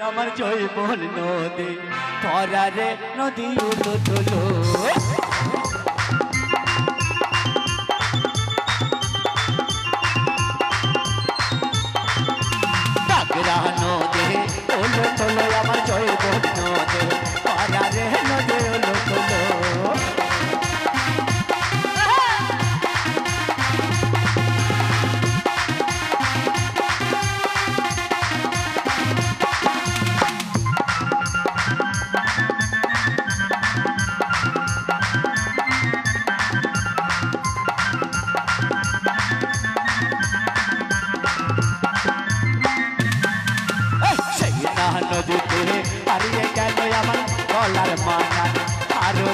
আমার জয় বল নদী ধরারে নদী উলো তোলো।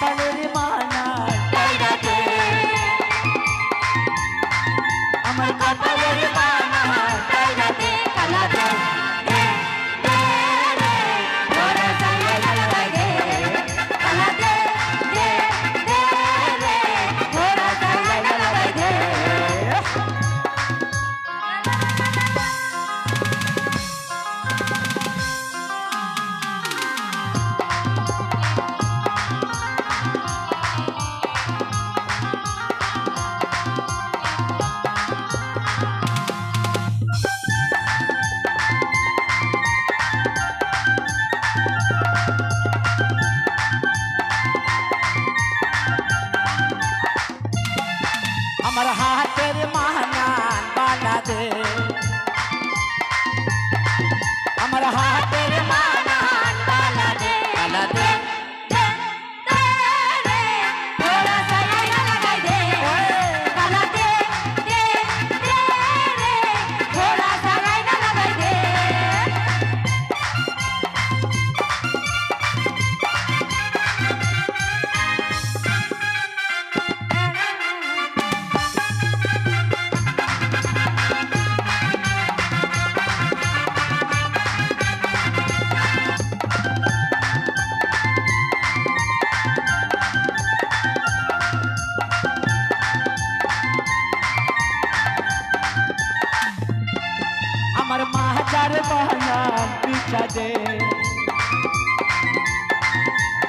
I Palerima. matter how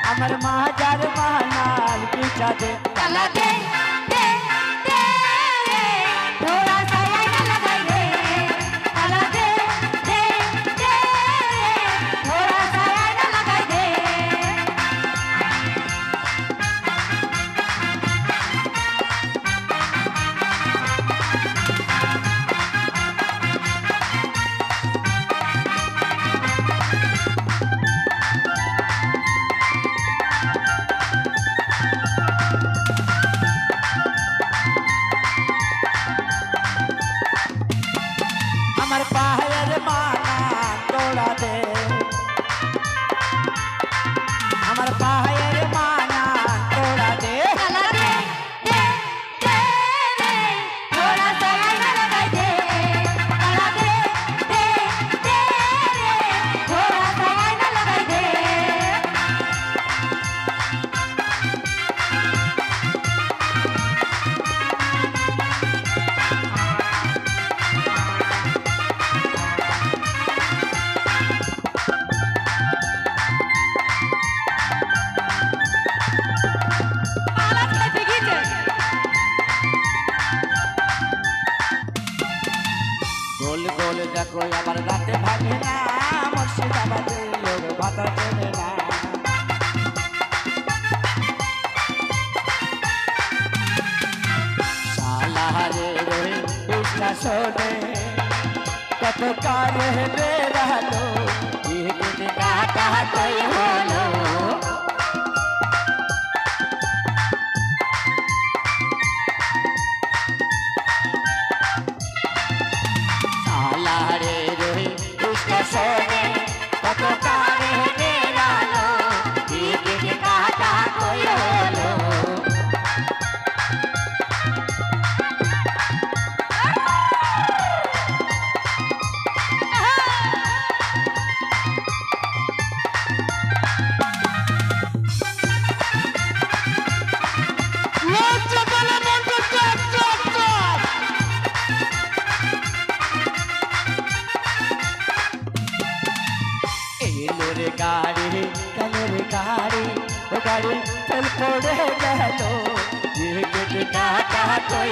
अमर महाजर महानाल की चादे कला दे। छोड़ा दे বলে দেখো রাতে ভাগে না? মুর্শিদাবাদে লোক ভাতা চেনে না। সালারে রয়ে কৃষ্ণা শোনে, কত কারে রে রালো দিন কাটা কই হলো। রে গাড়ি কালো রে গাড়ি ও গাড়ি চল পড়ে গেল। কাটা কই